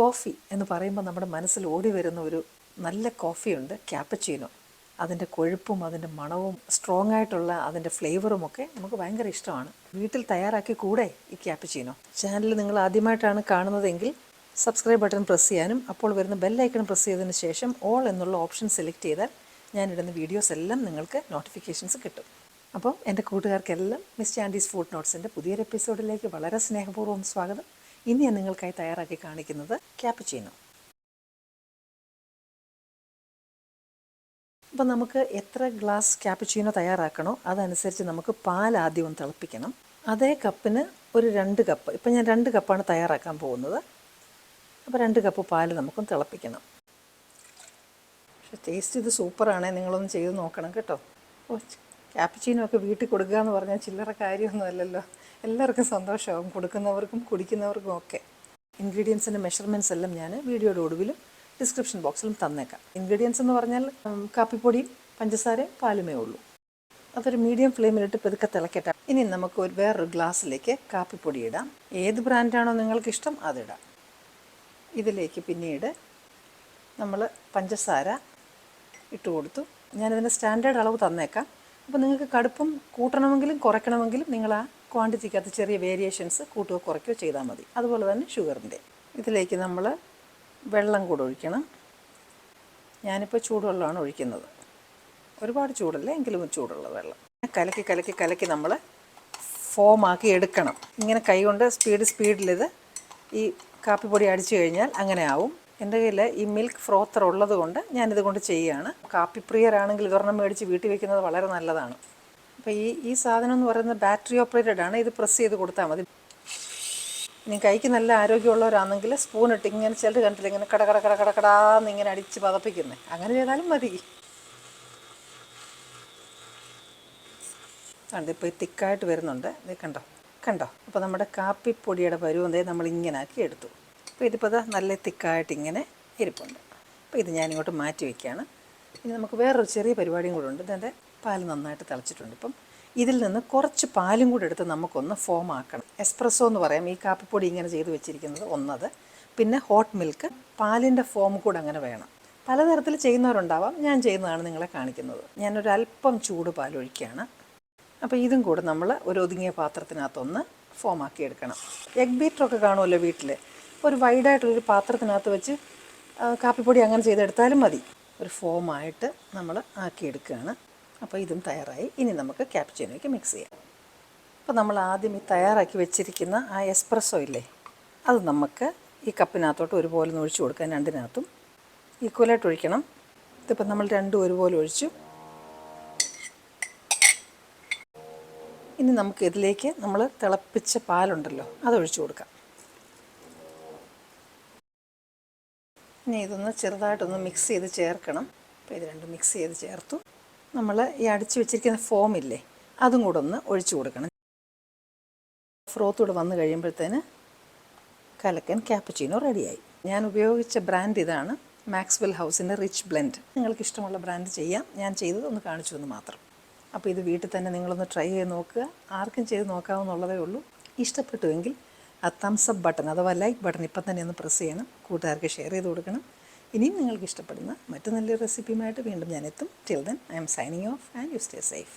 Coffee എന്ന് പറയുമ്പോൾ നമ്മുടെ മനസ്സിൽ ഓടി വരുന്ന ഒരു നല്ല കോഫിയുണ്ട് ക്യാപ്പച്ചീനോ അതിന്റെ കൊഴുപ്പും അതിന്റെ മണവും സ്ട്രോങ് ആയിട്ടുള്ള അതിന്റെ ഫ്ലേവറും ഒക്കെ നമുക്ക് ഭയങ്കര ഇഷ്ടമാണ്. വീട്ടിൽ തയ്യാറാക്കി കൂടെ ഈ ക്യാപ്പച്ചീനോ ചാനൽ നിങ്ങൾ ആദ്യമായിട്ടാണ് കാണുന്നതെങ്കിൽ സബ്സ്ക്രൈബ് ബട്ടൺ പ്രസ് ചെയ്യാനും അപ്പോൾ വരുന്ന ബെല്ലൈക്കൺ പ്രസ് ചെയ്തതിന് ശേഷം ഓൾ എന്നുള്ള ഓപ്ഷൻ സെലക്ട് ചെയ്താൽ ഞാനിടുന്ന വീഡിയോസ് എല്ലാം നിങ്ങൾക്ക് നോട്ടിഫിക്കേഷൻസ് കിട്ടും. അപ്പോൾ എന്റെ കൂട്ടുകാർക്കെല്ലാം മിസ് ചാൻഡീസ് ഫുഡ് നോട്ട്സിന്റെ പുതിയൊരു എപ്പിസോഡിലേക്ക് വളരെ സ്നേഹപൂർവം സ്വാഗതം. ഇന്ന് ഞാൻ നിങ്ങൾക്കായി തയ്യാറാക്കി കാണിക്കുന്നത് ക്യാപ്പുച്ചീനോ അപ്പം നമുക്ക് എത്ര ഗ്ലാസ് ക്യാപ്പുച്ചീനോ തയ്യാറാക്കണോ അതനുസരിച്ച് നമുക്ക് പാൽ ആദ്യം ഒന്ന് തിളപ്പിക്കണം. അതേ കപ്പിന് ഒരു രണ്ട് കപ്പ് ഇപ്പം ഞാൻ രണ്ട് കപ്പാണ് തയ്യാറാക്കാൻ പോകുന്നത്. അപ്പോൾ രണ്ട് കപ്പ് പാൽ നമുക്കൊന്ന് തിളപ്പിക്കണം. പക്ഷെ ടേസ്റ്റ് ഇത് സൂപ്പറാണ് നിങ്ങളൊന്ന് ചെയ്ത് നോക്കണം കേട്ടോ. ഓ ക്യാപ്പച്ചീനോ ഒക്കെ വീട്ടിൽ കൊടുക്കുക എന്ന് പറഞ്ഞാൽ ചില്ലറ കാര്യമൊന്നുമല്ലല്ലോ എല്ലാവർക്കും സന്തോഷമാകും. കൊടുക്കുന്നവർക്കും കുടിക്കുന്നവർക്കും ഒക്കെ. ഇൻഗ്രീഡിയൻസിന്റെ മെഷർമെന്റ്സ് എല്ലാം ഞാൻ വീഡിയോയുടെ ഒടുവിലും ഡിസ്ക്രിപ്ഷൻ ബോക്സിലും തന്നേക്കാം. ഇൻഗ്രീഡിയൻസ് എന്ന് പറഞ്ഞാൽ കാപ്പിപ്പൊടി കാപ്പിപ്പൊടിയും പഞ്ചസാരയും പാലുമേ ഉള്ളൂ. അതൊരു മീഡിയം ഫ്ലെയിമിലിട്ട് പെതുക്കെ തിളക്കട്ടെ. ഇനി നമുക്ക് ഒരു വേറൊരു ഗ്ലാസ്സിലേക്ക് കാപ്പിപ്പൊടി ഇടാം. ഏത് ബ്രാൻഡാണോ നിങ്ങൾക്ക് ഇഷ്ടം അതിടാം. ഇതിലേക്ക് പിന്നീട് നമ്മൾ പഞ്ചസാര ഇട്ട് കൊടുത്തു. ഞാനിതിന്റെ സ്റ്റാൻഡേർഡ് അളവ് തന്നേക്കാം. അപ്പോൾ നിങ്ങൾക്ക് കടുപ്പം കൂട്ടണമെങ്കിലും കുറയ്ക്കണമെങ്കിലും നിങ്ങൾ ആ ക്വാണ്ടിറ്റിക്കകത്ത് ചെറിയ വേരിയേഷൻസ് കൂട്ടുകയോ കുറയ്ക്കുകയോ ചെയ്താൽ മതി. അതുപോലെ തന്നെ ഷുഗറിന്റെ. ഇതിലേക്ക് നമ്മൾ വെള്ളം കൂടെ ഒഴിക്കണം. ഞാനിപ്പോൾ ചൂടുവെള്ളമാണ് ഒഴിക്കുന്നത്. ഒരുപാട് ചൂടല്ല? എങ്കിലും ചൂടുള്ള വെള്ളം. കലക്കി കലക്കി കലക്കി നമ്മൾ ഫോമാക്കി എടുക്കണം. ഇങ്ങനെ കൈകൊണ്ട് സ്പീഡ് സ്പീഡിലിത് ഈ കാപ്പിപ്പൊടി അടിച്ചു കഴിഞ്ഞാൽ അങ്ങനെ ആവും. എന്റെ കയ്യിൽ ഈ മിൽക്ക് ഫ്രോത്തർ ഉള്ളത് കൊണ്ട് ഞാനിത് കൊണ്ട് ചെയ്യുകയാണ് കാപ്പിപ്രിയരാണെങ്കിൽ ഇതൊരെണ്ണം മേടിച്ച് വീട്ടിൽ വെക്കുന്നത് വളരെ നല്ലതാണ്. അപ്പോൾ ഈ ഈ സാധനം എന്ന് പറയുന്നത് ബാറ്ററി ഓപ്പറേറ്റഡ് ആണ്. ഇത് പ്രസ് ചെയ്ത് കൊടുത്താൽ മതി. ഇനി കൈക്ക് നല്ല ആരോഗ്യമുള്ളവരാണെങ്കിൽ സ്പൂൺ ഇട്ട് ഇങ്ങനെ ചിലർ കണ്ടില്ല ഇങ്ങനെ കട കട കട കട കടാന്ന് ഇങ്ങനെ അടിച്ച് പതപ്പിക്കുന്നത് അങ്ങനെ ചെയ്താലും മതി. കണ്ടോ ഇപ്പോൾ തിക്കായിട്ട് വരുന്നുണ്ട്. ഇത് കണ്ടോ കണ്ടോ? അപ്പോൾ നമ്മുടെ കാപ്പിപ്പൊടിയുടെ പരുവം ദേ നമ്മൾ ഇങ്ങനെ ആക്കി എടുത്തു അപ്പോൾ ഇതിപ്പോൾ നല്ല തിക്കായിട്ട് ഇങ്ങനെ ഇരിപ്പുണ്ട്. അപ്പോൾ ഇത് ഞാനിങ്ങോട്ട് മാറ്റി വയ്ക്കുകയാണ് ഇനി നമുക്ക് വേറൊരു ചെറിയ പരിപാടിയും കൂടെ ഉണ്ട്. ഇതിന്റെ പാൽ നന്നായിട്ട് തിളച്ചിട്ടുണ്ട്. ഇപ്പം ഇതിൽ നിന്ന് കുറച്ച് പാലും കൂടി എടുത്ത് നമുക്കൊന്ന് ഫോം ആക്കണം. എസ്പ്രസ്സോ എന്ന് പറയാം. ഈ കാപ്പിപ്പൊടി ഇങ്ങനെ ചെയ്ത് വെച്ചിരിക്കുന്നത് ഒന്നത്. പിന്നെ ഹോട്ട് മിൽക്ക് പാലിന്റെ ഫോം കൂടെ അങ്ങനെ വേണം. പലതരത്തിൽ ചെയ്യുന്നവരുണ്ടാവാം. ഞാൻ ചെയ്യുന്നതാണ് നിങ്ങളെ കാണിക്കുന്നത്. ഞാനൊരു അല്പം ചൂട് പാലൊഴിക്കുകയാണ് അപ്പോൾ ഇതും കൂടെ നമ്മൾ ഒരു ഒതുങ്ങിയ പാത്രത്തിനകത്തൊന്ന് ഫോമാക്കി എടുക്കണം. എഗ് ബീറ്ററൊക്കെ കാണുമല്ലോ വീട്ടിൽ ഒരു വൈഡായിട്ടുള്ളൊരു പാത്രത്തിനകത്ത് വെച്ച് കാപ്പിപ്പൊടി അങ്ങനെ ചെയ്തെടുത്താലും മതി. ഒരു ഫോമായിട്ട് നമ്മൾ ആക്കിയെടുക്കുകയാണ്. അപ്പോൾ ഇതും തയ്യാറായി. ഇനി നമുക്ക് ക്യാപ്ചീനോയ്ക്ക് മിക്സ് ചെയ്യാം. അപ്പോൾ നമ്മൾ ആദ്യം ഈ തയ്യാറാക്കി വെച്ചിരിക്കുന്ന ആ എസ്പ്രസ്സോ ഇല്ലേ അത് നമുക്ക് ഈ കപ്പിനകത്തോട്ട് ഒരുപോലെ ഒഴിച്ചു കൊടുക്കാം രണ്ടിനകത്തും. ഈക്വലായിട്ട് ഒഴിക്കണം. ഇതിപ്പോൾ നമ്മൾ രണ്ടും ഒരുപോലെ ഒഴിച്ചു. ഇനി നമുക്ക് ഇതിലേക്ക് നമ്മൾ തിളപ്പിച്ച പാലുണ്ടല്ലോ അത് ഒഴിച്ചു കൊടുക്കാം. ഇനി ഇതൊന്ന് ചെറുതായിട്ടൊന്ന് മിക്സ് ചെയ്ത് ചേർക്കണം. അപ്പോൾ ഇത് രണ്ടും മിക്സ് ചെയ്ത് ചേർത്തു. നമ്മൾ ഈ അടിച്ചു വെച്ചിരിക്കുന്ന ഫോം ഇല്ലേ അതും കൂടെ ഒന്ന് ഒഴിച്ചു കൊടുക്കണം. ഫ്രോത്ത് കൂടെ വന്നു കഴിയുമ്പോഴത്തേന് കലക്കൻ ക്യാപ്പച്ചീനോ റെഡിയായി ഞാൻ ഉപയോഗിച്ച ബ്രാൻഡ് ഇതാണ് മാക്സ്വെൽ ഹൗസിന്റെ റിച്ച് ബ്ലെൻഡ് നിങ്ങൾക്ക് ഇഷ്ടമുള്ള ബ്രാൻഡ് ചെയ്യാം. ഞാൻ ചെയ്തത് ഒന്ന് കാണിച്ചു എന്ന് മാത്രം. അപ്പോൾ ഇത് വീട്ടിൽ തന്നെ നിങ്ങളൊന്ന് ട്രൈ ചെയ്ത് നോക്കുക. ആർക്കും ചെയ്ത് നോക്കാവുന്നുള്ളതേ ഉള്ളൂ. ഇഷ്ടപ്പെട്ടുവെങ്കിൽ ആ തംസ് അപ്പ് ബട്ടൺ അഥവാ ലൈക്ക് ബട്ടൺ ഇപ്പം തന്നെ ഒന്ന് പ്രസ് ചെയ്യണം. കൂട്ടുകാർക്ക് ഷെയർ ചെയ്ത് കൊടുക്കണം. ഇനിയും നിങ്ങൾക്ക് ഇഷ്ടപ്പെടുന്ന മറ്റു നല്ലൊരു റെസിപ്പിയുമായിട്ട് വീണ്ടും ഞാനെത്തും till then I'm signing off and you stay safe